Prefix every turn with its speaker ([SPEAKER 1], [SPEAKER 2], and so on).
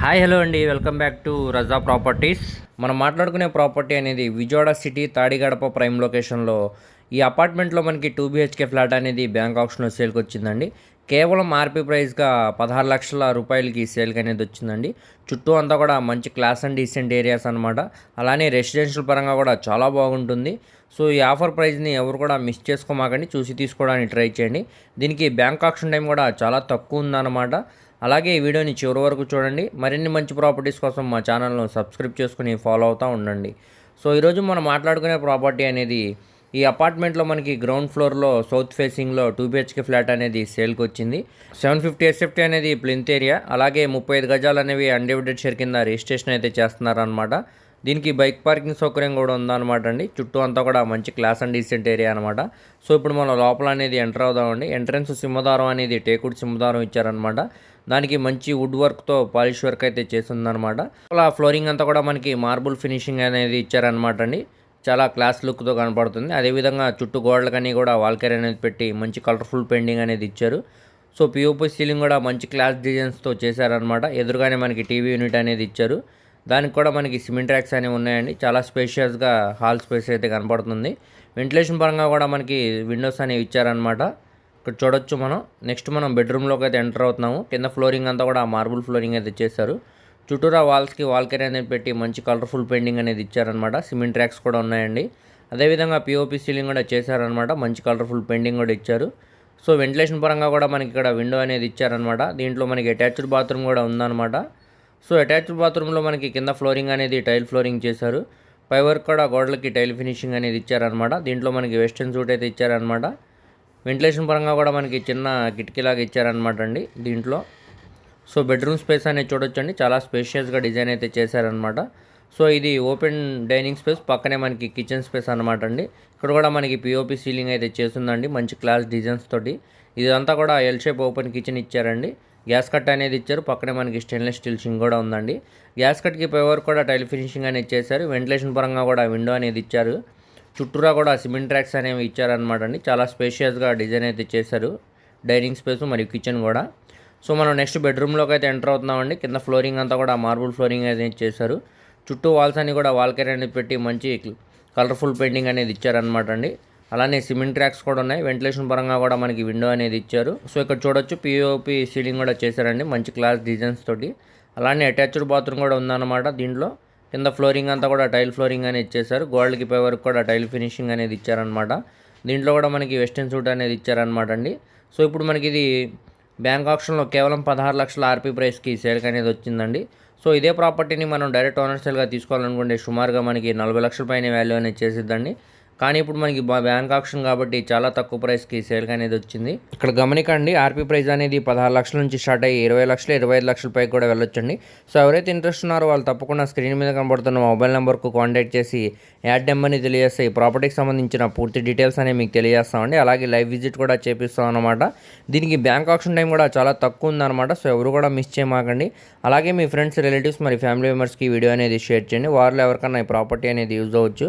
[SPEAKER 1] Hi hello అండి. Welcome back to Raza properties. మనం మాట్లాడుకునే ప్రాపర్టీ అనేది విజయవాడ సిటీ తాడిగడప ప్రైమ్ లొకేషన్లో. ఈ అపార్ట్మెంట్లో మనకి టూ బీహెచ్కే ఫ్లాట్ అనేది బ్యాంక్ ఆప్షన్లో సేల్కి వచ్చిందండి. కేవలం ఆర్పీ ప్రైస్గా పదహారు లక్షల రూపాయలకి సేల్కి అనేది వచ్చిందండి. చుట్టూ అంతా కూడా మంచి క్లాస్ అండ్ డీసెంట్ ఏరియాస్ అనమాట అలానే రెసిడెన్షియల్ పరంగా కూడా చాలా బాగుంటుంది. సో ఈ ఆఫర్ ప్రైస్ని ఎవరు కూడా మిస్ చేసుకోమాకండి. చూసి తీసుకోవడానికి ట్రై చేయండి. దీనికి బ్యాంక్ ఆప్షన్ టైం కూడా చాలా తక్కువ ఉందన్నమాట. అలాగే ఈ వీడియోని చివరి వరకు చూడండి. మరిన్ని మంచి ప్రాపర్టీస్ కోసం మా ఛానల్ను సబ్స్క్రైబ్ చేసుకుని ఫాలో అవుతూ ఉండండి. సో ఈరోజు మనం మాట్లాడుకునే ప్రాపర్టీ అనేది ఈ అపార్ట్మెంట్లో మనకి గ్రౌండ్ ఫ్లోర్లో సౌత్ ఫేసింగ్లో టూ బిహెచ్కే ఫ్లాట్ అనేది సేల్కి వచ్చింది సెవెన్ ఫిఫ్టీ ఎస్ఎఫ్టీ అనేది ప్లింత్ ఏరియా. అలాగే ముప్పై ఐదు గజాలు అనేవి అన్డివిడెడ్ షేర్ కింద రిజిస్ట్రేషన్ అయితే చేస్తున్నారనమాట దీనికి బైక్ పార్కింగ్ సౌకర్యం కూడా ఉందన్నమాట అండి. చుట్టూ అంతా కూడా మంచి క్లాస్ అండ్ డీసెంట్ ఏరియా అనమాట సో ఇప్పుడు మనం లోపల అనేది ఎంటర్ అవుదామండి. ఎంట్రన్స్ సింహదారం అనేది టేకుడ్ సింహదారం ఇచ్చారనమాట దానికి మంచి వుడ్ వర్క్తో పాలిష్ వర్క్ అయితే చేసిందనమాట అలా ఫ్లోరింగ్ అంతా కూడా మనకి మార్బుల్ ఫినిషింగ్ అనేది ఇచ్చారనమాట అండి. చాలా క్లాస్ లుక్తో కనపడుతుంది. అదేవిధంగా చుట్టూ గోడలకని కూడా వాల్కేర్ అనేది పెట్టి మంచి కలర్ఫుల్ పెయింటింగ్ అనేది ఇచ్చారు. సో పిఓపి సీలింగ్ కూడా మంచి క్లాస్ డిజైన్స్తో చేశారనమాట ఎదురుగానే మనకి టీవీ యూనిట్ అనేది ఇచ్చారు. దానికి కూడా మనకి సిమెంట్ ర్యాక్స్ అనేవి ఉన్నాయండి. చాలా స్పేషియస్గా హాల్ స్పేస్ అయితే కనపడుతుంది. వెంటిలేషన్ పరంగా కూడా మనకి విండోస్ అనేవి ఇచ్చారనమాట ఇక్కడ చూడొచ్చు మనం. నెక్స్ట్ మనం బెడ్రూమ్లోకి అయితే ఎంటర్ అవుతున్నాము. కింద ఫ్లోరింగ్ అంతా కూడా మార్బుల్ ఫ్లోరింగ్ అయితే చేశారు. చుట్టూరా వాల్స్కి వాల్కెరీ అనేది పెట్టి మంచి కలర్ఫుల్ పెయింటింగ్ అనేది ఇచ్చారనమాట సిమెంట్ ట్రాక్స్ కూడా ఉన్నాయండి. అదేవిధంగా పిఓపి సీలింగ్ కూడా చేశారనమాట మంచి కలర్ఫుల్ పెయింటింగ్ కూడా ఇచ్చారు. సో వెంటిలేషన్ పరంగా కూడా మనకి ఇక్కడ విండో అనేది ఇచ్చారనమాట దీంట్లో మనకి అటాచ్డ్ బాత్రూమ్ కూడా ఉందన్నమాట. సో అటాచ్డ్ బాత్రూంలో మనకి కింద ఫ్లోరింగ్ అనేది టైల్ ఫ్లోరింగ్ చేశారు. పై వర్క్ కూడా గోడలకి టైల్ ఫినిషింగ్ అనేది ఇచ్చారనమాట దీంట్లో మనకి వెస్టర్న్ సూట్ అయితే ఇచ్చారనమాట వెంటిలేషన్ పరంగా కూడా మనకి చిన్న కిటికీలాగా ఇచ్చారనమాట అండి దీంట్లో. సో బెడ్రూమ్ స్పేస్ అనేది చూడొచ్చండి. చాలా స్పేషియస్గా డిజైన్ అయితే చేశారనమాట సో ఇది ఓపెన్ డైనింగ్ స్పేస్ పక్కనే మనకి కిచెన్ స్పేస్ అనమాట అండి ఇక్కడ కూడా మనకి పిఓపి సీలింగ్ అయితే చేస్తుందండి మంచి క్లాస్ డిజైన్స్ తోటి. ఇదంతా కూడా ఎల్ షేప్ ఓపెన్ కిచెన్ ఇచ్చారండి. గ్యాస్ కట్ అనేది ఇచ్చారు పక్కనే మనకి స్టెయిన్లెస్ స్టీల్ సింగ్ కూడా ఉందండి. గ్యాస్ కట్కి పేవర్ కూడా టైల్ ఫినిషింగ్ అనేది చేశారు. వెంటిలేషన్ పరంగా కూడా విండో అనేది ఇచ్చారు. చుట్టూరా కూడా సిమెంట్ ట్రాక్స్ అనేవి ఇచ్చారనమాట అండి చాలా స్పేషియస్గా డిజైన్ అయితే చేశారు. డైనింగ్ స్పేస్ మరియు కిచెన్ కూడా. సో మనం నెక్స్ట్ బెడ్రూమ్లోకి అయితే ఎంటర్ అవుతున్నామండి. కింద ఫ్లోరింగ్ అంతా కూడా మార్బుల్ ఫ్లోరింగ్ అనేది ఇచ్చేసారు చుట్టూ వాల్స్ అన్ని కూడా వాల్ అనేది పెట్టి మంచి కలర్ఫుల్ పెయింటింగ్ అనేది ఇచ్చారనమాట అండి అలానే సిమెంట్ ట్రాక్స్ కూడా ఉన్నాయి. వెంటిలేషన్ పరంగా కూడా మనకి విండో అనేది ఇచ్చారు. సో ఇక్కడ చూడొచ్చు పిఓపి సీలింగ్ కూడా చేశారండి. మంచి క్లాస్ డిజైన్స్ తోటి. అలానే అటాచ్డ్ బాత్రూమ్ కూడా ఉందన్నమాట దీంట్లో. కింద ఫ్లోరింగ్ అంతా కూడా టైల్ ఫ్లోరింగ్ అనేది ఇచ్చేసారు గోల్డ్కి పై వరకు కూడా టైల్ ఫినిషింగ్ అనేది ఇచ్చారనమాట దీంట్లో కూడా మనకి వెస్టర్న్ సూట్ అనేది ఇచ్చారనమాట అండి సో ఇప్పుడు మనకి ఇది బ్యాంక్ ఆప్షన్లో కేవలం పదహారు లక్షల ఆర్పీ ప్రైస్కి సేల్కి అనేది వచ్చిందండి. సో ఇదే ప్రాపర్టీని మనం డైరెక్ట్ ఓనర్ సేల్గా తీసుకోవాలనుకుంటే సుమారుగా మనకి నలభై లక్షల పైన వాల్యూ అనేది చేసిద్దండి. కానీ ఇప్పుడు మనకి బ్యాంక్ ఆప్షన్ కాబట్టి చాలా తక్కువ ప్రైస్కి సేల్ అనేది వచ్చింది. ఇక్కడ గమనికండి ఆర్పీ ప్రైస్ అనేది పదహారు లక్షల నుంచి స్టార్ట్ అయ్యి ఇరవై లక్షలు ఇరవై ఐదు లక్షల పైకి కూడా వెళ్ళొచ్చండి. సో ఎవరైతే ఇంట్రెస్ట్ ఉన్నారో వాళ్ళు తప్పకుండా స్క్రీన్ మీద కనబడుతున్న మొబైల్ నెంబర్కు కాంటాక్ట్ చేసి యాడ్ నెంబర్ని తెలియజేస్తే ఈ ప్రాపర్టీకి సంబంధించిన పూర్తి డీటెయిల్స్ అనేవి మీకు తెలియజేస్తామండి. అలాగే లైవ్ విజిట్ కూడా చేపిస్తాం అనమాట దీనికి బ్యాంక్ ఆప్షన్ టైం కూడా చాలా తక్కువ ఉందన్నమాట. సో ఎవరు కూడా మిస్ చేయమాకండి. అలాగే మీ ఫ్రెండ్స్ రిలేటివ్స్ మరి ఫ్యామిలీ మెంబర్స్కి వీడియో అనేది షేర్ చేయండి. వారిలో ఎవరికన్నా ఈ ప్రాపర్టీ అనేది యూజ్ అవ్వచ్చు.